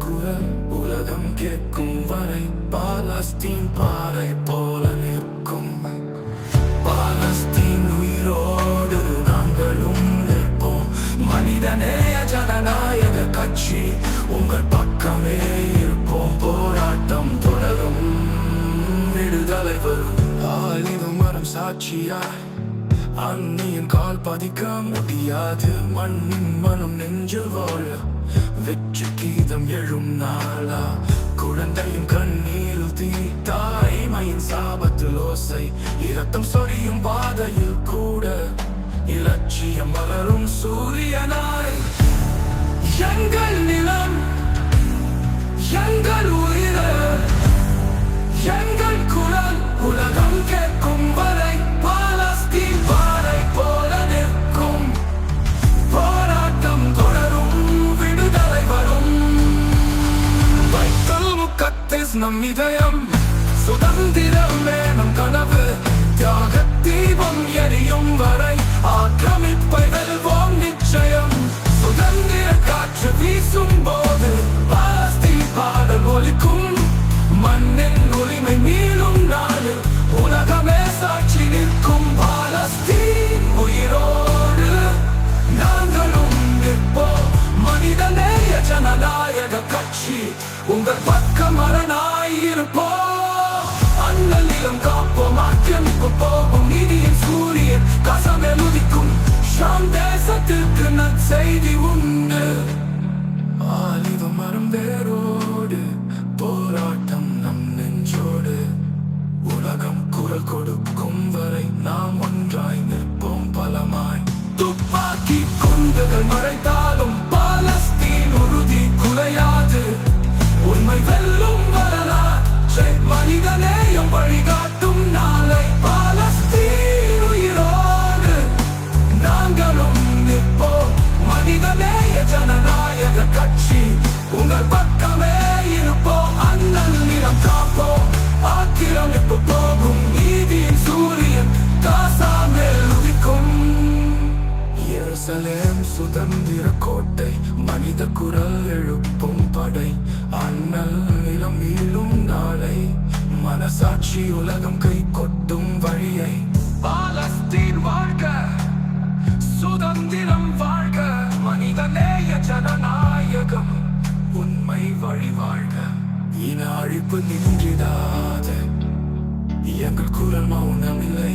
குரல் உலகம் கேட்கும் வரை பாலஸ்தீன் பாறை போல நிற்கும் பாலஸ்தீன் உயிரோடு நாங்களும் நிற்போம் மனிதநேய ஜனநாயக கட்சி உங்கள் பக்கமே இருப்போம் போராட்டம் தொடரும் விடுதலை வரும் ஆலிது மரம் சாட்சியாய் அந்நியின் கால் பதிக்க முடியாது. மண்ணின் மனம் நெஞ்சில் வாழ வெற்றி கீதம் எழும் நாளா? குழந்தையும் கண்ணீர் தாய்மையின் சாபத்தில் ஓசை. இரத்தம் சொரியும் பாதையில் கூட இலட்சியம் வளரும் சூரியனாய். எங்கள் நிலம் സ്വപ്നം ഇതയം സുതന്തിരം വേണം കനവ് ത്യാഗദീപം എരിയും വര உங்கள் பக்கம் அரணாய் இருப்போம் அண்ணலிலும் காப்போம் ஆக்கிரமிப்பு போகும் நிதியின் சூரியன் கசமேல் உதிக்கும். ஷாம் தேசத்திற்கு நற்செய்தி உண்டு. ஆலிவ மரம் வேரோடு போராட்டம் நம் நெஞ்சோடு. உலகம் குரல் கொடுக்கும் வரை நாம் ஒன்றாய் நிற்போம் பலமாய். துப்பாக்கி குண்டுகள் மறைத்தாலும் எருசலேம் சுதந்திர கோட்டை மனித குரல் எழுப்பும் படை அண்ணல் மீளும் நாளை மனசாட்சி உலகம் கை கொட்டும் வழியை பாலஸ்தீன் வாழ்க சுதந்திரம் வாழ்க மனிதநேய ஜனநாயகம் உண்மை வழி வாழ்க இன அழிப்பு நின்றிடாத எங்கள் குரல் மௌனமில்லை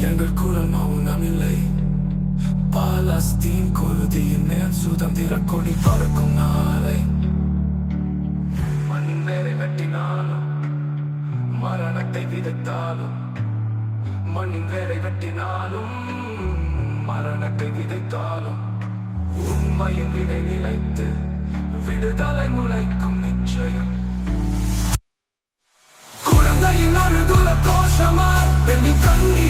எங்கள் குரல் மௌனமில்லை பாலஸ்தீன் குருதியின் மேல் சுதந்திர கொடி பறக்கும் நாளை மண் வேலை வெட்டினாலும் மரணத்தை விதைத்தாலும் மண்ணின் வேலை வெட்டினாலும் மரணத்தை விதைத்தாலும் உண்மையின் விதை நிலைத்து விடுதலை முளைக்கும் நிச்சயம் குழந்தையின் அழுதுல கோஷமாய் பெண்ணின் கண்ணீர் ஆயுதமாய்